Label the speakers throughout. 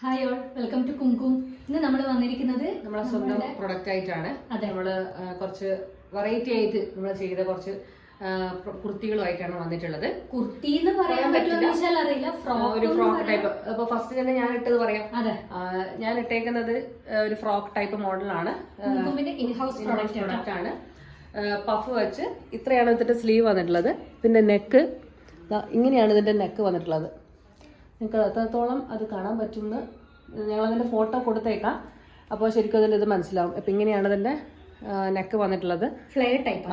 Speaker 1: Hi all welcome to Kumkum ഇന്ന് നമ്മൾ വന്നിരിക്കുന്നത്
Speaker 2: നമ്മളെ സ്വന്തം പ്രൊഡക്റ്റ് ആയിട്ടാണ്. നമ്മൾ കുറച്ച് വെറൈറ്റി ആയിട്ട് നമ്മൾ ചെയ്ത കുറച്ച് കുർത്തികളുമായിട്ടാണ് വന്നിട്ടുള്ളത്.
Speaker 1: കുർത്തി എന്ന് പറയാൻ പറ്റില്ല. അറിയില്ല
Speaker 2: ഒരു ഫ്രോക്ക് ടൈപ്പ് അപ്പൊ ഫസ്റ്റ് തന്നെ ഞാൻ ഇട്ടത് പറയാം.
Speaker 1: അതെ.
Speaker 2: ഞാൻ ഇട്ടേക്കുന്നത് ഒരു ഫ്രോക്ക് ടൈപ്പ് മോഡലാണ്
Speaker 1: ഇൻഹൗസ് പ്രൊഡക്റ്റ്
Speaker 2: ആണ്. പഫ് വെച്ച് ഇത്രയാണ് ഇതിന്റെ സ്ലീവ് വന്നിട്ടുള്ളത്. പിന്നെ നെക്ക് ഇങ്ങനെയാണ് ഇതിന്റെ നെക്ക് വന്നിട്ടുള്ളത്. നിങ്ങൾക്ക് എത്രത്തോളം അത് കാണാൻ പറ്റുമെന്ന് ഞങ്ങളതിന്റെ ഫോട്ടോ കൊടുത്തേക്കാം. അപ്പോൾ ശരിക്കും അതിന്റെ ഇത് മനസ്സിലാവും. അപ്പം ഇങ്ങനെയാണ് അതിന്റെ നെക്ക് വന്നിട്ടുള്ളത്.
Speaker 1: ഫ്ലെയർ ടൈപ്പ്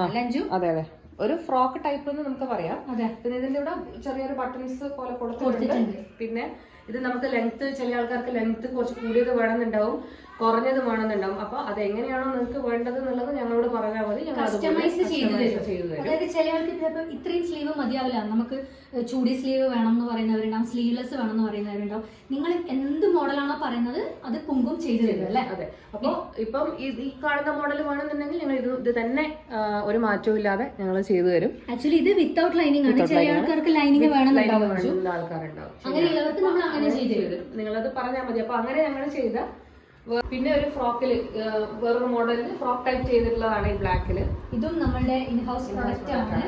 Speaker 2: അതെ അതെ. ഒരു ഫ്രോക്ക് ടൈപ്പ് എന്ന് നമുക്ക് പറയാം. പിന്നെ ഇതിന്റെ ഇവിടെ ചെറിയൊരു ബട്ടൺസ് പോലെ കൊടുത്തിട്ടുണ്ട്. പിന്നെ ഇത് നമുക്ക് ലെങ്ത് ചില ആൾക്കാർക്ക് ലെങ്ത് കുറച്ച് കൂടിയത് വേണമെന്നുണ്ടാവും കുറഞ്ഞത് വേണമെന്നുണ്ടാവും. അപ്പൊ അത് എങ്ങനെയാണോ നിങ്ങൾക്ക് വേണ്ടത് എന്നുള്ളത് ഞങ്ങളോട് പറഞ്ഞാൽ മതി.
Speaker 1: കസ്റ്റമൈസ് ചെയ്ത് തരും. അതായത് ചില ആൾക്ക് ചിലപ്പോൾ ഇത്രയും സ്ലീവ് മതിയാവില്ല. നമുക്ക് ചൂടി സ്ലീവ് വേണം എന്ന് പറയുന്നവരുണ്ടാവും സ്ലീവ്ലെസ് വേണം എന്ന് പറയുന്നവരുണ്ടാവും. നിങ്ങൾ എന്ത് മോഡലാണോ പറയുന്നത് അത് കുങ്കും ചെയ്തു തരും അല്ലേ?
Speaker 2: അതെ. അപ്പൊ ഇപ്പം ഈ കാണുന്ന മോഡൽ വേണമെന്നുണ്ടെങ്കിൽ ഞങ്ങൾ ഇത് ഇത് തന്നെ ഒരു മാറ്റവും ഇല്ലാതെ ഞങ്ങൾ ചെയ്തു തരും.
Speaker 1: ആക്ച്വലി ഇത് വിത്തൗട്ട് ലൈനിങ് ആണ്. ചില ആൾക്കാർക്ക് ലൈനിങ്
Speaker 2: വേണം
Speaker 1: വേണമെന്നുണ്ടാവും അങ്ങനെയുള്ളവർക്ക് നമ്മൾ അങ്ങനെ ചെയ്തരുത് നിങ്ങൾ
Speaker 2: നിങ്ങളത് പറഞ്ഞാൽ മതി. അപ്പൊ അങ്ങനെ ഞങ്ങൾ ചെയ്ത പിന്നെ ഒരു ഫ്രോക്കിൽ വേറൊരു മോഡലിൽ ഫ്രോക്ക് ടൈപ്പ് ചെയ്തിട്ടുള്ളതാണ് ഈ ബ്ലാക്കിൽ.
Speaker 1: ഇതും നമ്മളുടെ ഇൻഹൗസ് പ്രൊഡക്റ്റ് ആണ്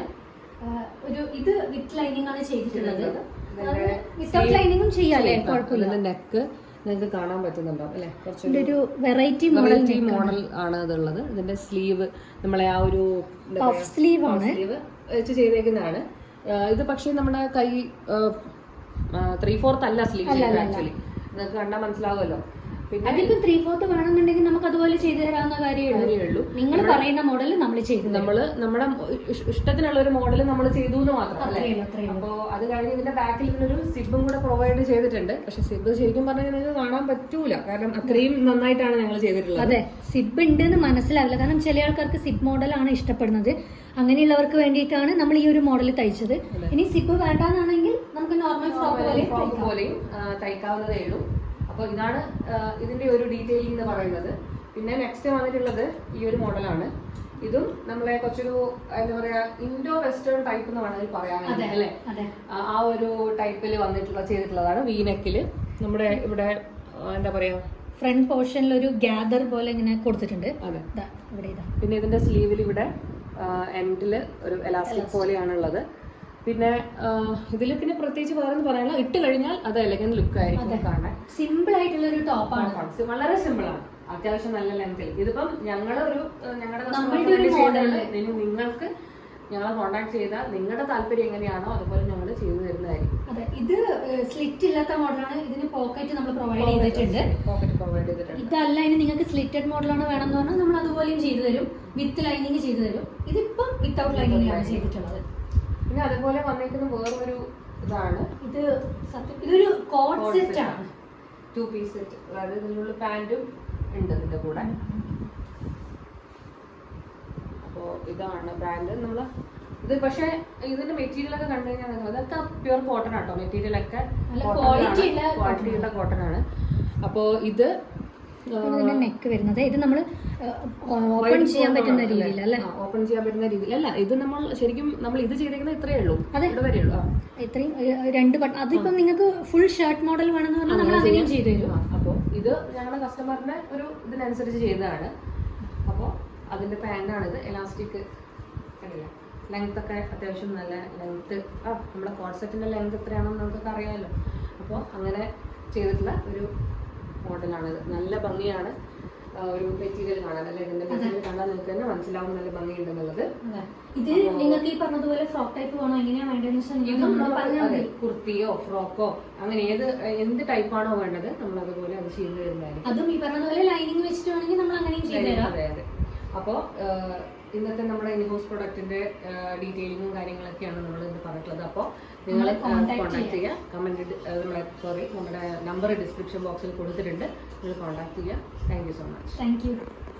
Speaker 1: ഒരു ഇത് വിത്ത് ലൈനിങ് ആണ് ചെയ്തിട്ടുള്ളത്. വിത്തൗട്ട് ലൈനിങ്ങും ചെയ്യാല്ലേ? കുഴപ്പമില്ല.
Speaker 2: നെക്ക് നിങ്ങൾക്ക് കാണാൻ പറ്റുന്നുണ്ടോ അല്ലെ? കുറച്ച്
Speaker 1: ഒരു വെറൈറ്റി മോഡൽ
Speaker 2: വെറൈറ്റി മോഡൽ ആണ് ഇതുള്ളത് ഇതിന്റെ സ്ലീവ് നമ്മളെ ആ ഒരു
Speaker 1: സ്ലീവ് ആണ്.
Speaker 2: സ്ലീവ് വെച്ച് ചെയ്തേക്കുന്നതാണ്. ഇത് പക്ഷേ നമ്മുടെ കൈ ത്രീ ഫോർത്ത് അല്ല സ്ലീവ് ആക്ച്വലി നിങ്ങൾക്ക് കണ്ടാൽ മനസ്സിലാവുമല്ലോ. പിന്നെ
Speaker 1: അതിപ്പോ ത്രീ ഫോർത്ത് വേണമെന്നുണ്ടെങ്കിൽ നമുക്ക് അതുപോലെ ചെയ്തു തരാവുന്ന കാര്യമേ ഉള്ളൂ. നിങ്ങൾ പറയുന്ന മോഡൽ നമ്മൾ ചെയ്തു നമ്മൾ
Speaker 2: നമ്മൾ നമ്മുടെ ഇഷ്ടത്തിനുള്ള ഒരു മോഡൽ നമ്മൾ ചെയ്തു എന്ന് മാത്രം അപ്പോ അത് കഴിഞ്ഞ് ഇതിന്റെ ബാക്കിൽ ഇതിനൊരു സിബും കൂടെ പ്രൊവൈഡ് ചെയ്തിട്ടുണ്ട്. പക്ഷെ സിബ് ശരിക്കും പറഞ്ഞാൽ നിങ്ങൾക്ക് കാണാൻ പറ്റൂല. കാരണം അത്രയും നന്നായിട്ടാണ് ഞങ്ങൾ ചെയ്തിട്ടുള്ളത്.
Speaker 1: അതെ. സിബ് ഉണ്ട് എന്ന് മനസ്സിലാവില്ല. കാരണം ചില ആൾക്കാർക്ക് സിബ് മോഡലാണ് ഇഷ്ടപ്പെടുന്നത്. അങ്ങനെയുള്ളവർക്ക് വേണ്ടിയിട്ടാണ് നമ്മൾ ഈ ഒരു മോഡൽ തയ്ച്ചത്. ഇനി സിബ് വേണ്ടാന്നാണെങ്കിൽ നമുക്ക് നോർമൽ ഫ്രോക്ക്
Speaker 2: പോലെയും തയ്ക്കാവുന്നതേ ഉള്ളൂ. അപ്പോൾ ഇതാണ് ഇതിന്റെ ഇതിന്റെ ഒരു ഡീറ്റെയിലിംഗ് എന്ന് പറയുന്നത്. പിന്നെ നെക്സ്റ്റ് വന്നിട്ടുള്ളത് ഈ ഒരു മോഡലാണ്. ഇതും നമ്മളെ കുറച്ചൊരു എന്താ പറയാ ഇൻഡോ വെസ്റ്റേൺ ടൈപ്പ് എന്ന് വേണമെങ്കിൽ പറയാൻ അല്ലേ? ആ ഒരു ടൈപ്പിൽ വന്നിട്ടുള്ള ചെയ്തിട്ടുള്ളതാണ് വീനെക്കിൽ നമ്മുടെ ഇവിടെ എന്താ പറയാ?
Speaker 1: ഫ്രണ്ട് പോർഷനിൽ ഒരു ഗ്യാദർ പോലെ ഇങ്ങനെ കൊടുത്തിട്ടുണ്ട്.
Speaker 2: അതെ.
Speaker 1: ഇവിടെ ഇതാ.
Speaker 2: പിന്നെ ഇതിന്റെ സ്ലീവിൽ ഇവിടെ എൻഡിൽ ഒരു എലാസ്റ്റിക് പോലെയാണുള്ളത്. പിന്നെ ഇതിൽ പിന്നെ പ്രത്യേകിച്ച് വേറെ പറയാനുള്ള ഇട്ട് കഴിഞ്ഞാൽ അത് എലഗൻ ലുക്ക് ആയിരിക്കും കാണാൻ.
Speaker 1: സിമ്പിൾ ആയിട്ടുള്ള ഒരു ടോപ്പാണ്
Speaker 2: വളരെ സിമ്പിൾ ആണ്. അത്യാവശ്യം നല്ല ലെങ്തിൽ ഇതിപ്പം ഞങ്ങളൊരു ഞങ്ങളുടെ നിങ്ങൾക്ക് ഞങ്ങളെ കോണ്ടാക്ട് ചെയ്താൽ നിങ്ങളുടെ താല്പര്യം എങ്ങനെയാണോ അതുപോലെ ഞങ്ങൾ ചെയ്തു തരുന്നതായിരിക്കും.
Speaker 1: അതെ. ഇത് സ്ലിറ്റ് ഇല്ലാത്ത മോഡലാണ് ഇതിന് പോക്കറ്റ് നമ്മൾ പ്രൊവൈഡ് ചെയ്തിട്ടുണ്ട്.
Speaker 2: പോക്കറ്റ് പ്രൊവൈഡ് ചെയ്തിട്ടുണ്ട്.
Speaker 1: ഇതല്ല ഇനി നിങ്ങൾക്ക് സ്ലിറ്റഡ് മോഡലാണ് വേണം എന്ന് പറഞ്ഞാൽ നമ്മൾ അതുപോലെയും ചെയ്തു തരും. വിത്ത് ലൈനിങ് ചെയ്തു തരും. ഇതിപ്പം വിത്തൗട്ട് ലൈനിങ് ആണ് ചെയ്തിട്ടുള്ളത്.
Speaker 2: പിന്നെ അതുപോലെ വന്നേക്കുന്ന വേറൊരു ഇതാണ്.
Speaker 1: ഇത് സത്യം ഇതൊരു കോഡ് സെറ്റ് ആണ്.
Speaker 2: ടു പീസ് സെറ്റ് അതായത് ഇതിനുള്ള പാന്റും ഉണ്ട് ഇതിന്റെ കൂടെ. അപ്പോൾ ഇതാണ് ബ്രാൻഡ് നമ്മൾ ഇത് പക്ഷേ ഇതിന്റെ മെറ്റീരിയൽ ഒക്കെ കണ്ടു കഴിഞ്ഞാൽ അതൊക്കെ ഇതൊക്കെ പ്യുവർ കോട്ടൺ ആട്ടോ. മെറ്റീരിയൽ ഒക്കെ ക്വാളിറ്റി ഉള്ള കോട്ടൺ ആണ്. അപ്പോൾ ഇത്
Speaker 1: ഇതിന്റെ നെക്ക് വരുന്നത്. ഇത് നമ്മൾ ഓപ്പൺ ചെയ്യാൻ പറ്റുന്ന രീതിയിൽ അല്ലേ
Speaker 2: ഓപ്പൺ ചെയ്യാൻ പറ്റുന്ന രീതിയിൽ. അല്ല ഇത് നമ്മൾ ശരിക്കും നമ്മൾ ഇത് ചെയ്തേക്കുന്നത് ഇത്രയേ ഉള്ളൂ.
Speaker 1: അതെ.
Speaker 2: ഇവിടെ വരെ
Speaker 1: ഇത്രയും രണ്ട് ബട്ടൺ അതിപ്പം നിങ്ങൾക്ക് ഫുൾ ഷർട്ട് മോഡൽ വേണമെന്ന് പറഞ്ഞാൽ നമ്മൾ അതിനും ചെയ്തു തരും.
Speaker 2: അപ്പോൾ ഇത് ഞങ്ങളുടെ കസ്റ്റമറിന്റെ ഒരു ഇതിനനുസരിച്ച് ചെയ്തതാണ്. അപ്പോൾ അതിന്റെ പാന്റാണിത് എലാസ്റ്റിക് കണ്ടില്ല? ലെങ്ത് ഒക്കെ അത്യാവശ്യം നല്ല ലെങ്ത് ആ നമ്മുടെ കോൺസെപ്റ്റിന്റെ ലെങ്ത് എത്രയാണെന്ന് നമുക്കൊക്കെ അറിയാമല്ലോ. അപ്പോൾ അങ്ങനെ ചെയ്തിട്ടുള്ള ഒരു മോഡലാണിത് നല്ല ഭംഗിയാണ് ഒരു മെറ്റീരിയൽ കാണാൻ. അല്ലെ? ഇതിന്റെ മെറ്റീരിയൽ കണ്ടാൽ നിങ്ങൾക്ക് തന്നെ മനസ്സിലാവും നല്ല ഭംഗിയുണ്ടെന്നുള്ളത്.
Speaker 1: ഇത് നിങ്ങൾക്ക് ഈ പറഞ്ഞതുപോലെ ഫ്രോക്ക് ടൈപ്പ് വേണോ? എങ്ങനെയാ വേണ്ടതെന്ന്
Speaker 2: കുർത്തിയോ ഫ്രോക്കോ അങ്ങനെ ഏത് എന്ത് ടൈപ്പാണോ വേണ്ടത് നമ്മൾ അതുപോലെ അത് ചെയ്തു തരുന്നതായിരിക്കും
Speaker 1: അതും ഈ പറഞ്ഞതുപോലെ ലൈനിങ് വെച്ചിട്ട് വേണമെങ്കിൽ നമ്മൾ അങ്ങനെയും ചെയ്തു തരാം
Speaker 2: അതെ അതെ. അപ്പോൾ ഇന്നത്തെ നമ്മുടെ ഇൻഹൗസ് പ്രൊഡക്റ്റിന്റെ ഡീറ്റെയിലിങ്ങും കാര്യങ്ങളൊക്കെയാണ് നമ്മൾ ഇന്ന് പറഞ്ഞിട്ടുള്ളത്. അപ്പോൾ നിങ്ങൾ കോൺടാക്ട് ചെയ്യുക കമന്റ് നമ്മുടെ സോറി നമ്മുടെ നമ്പർ ഡിസ്ക്രിപ്ഷൻ ബോക്സിൽ കൊടുത്തിട്ടുണ്ട്. നിങ്ങൾ കോൺടാക്ട് ചെയ്യുക thank you so much
Speaker 1: thank you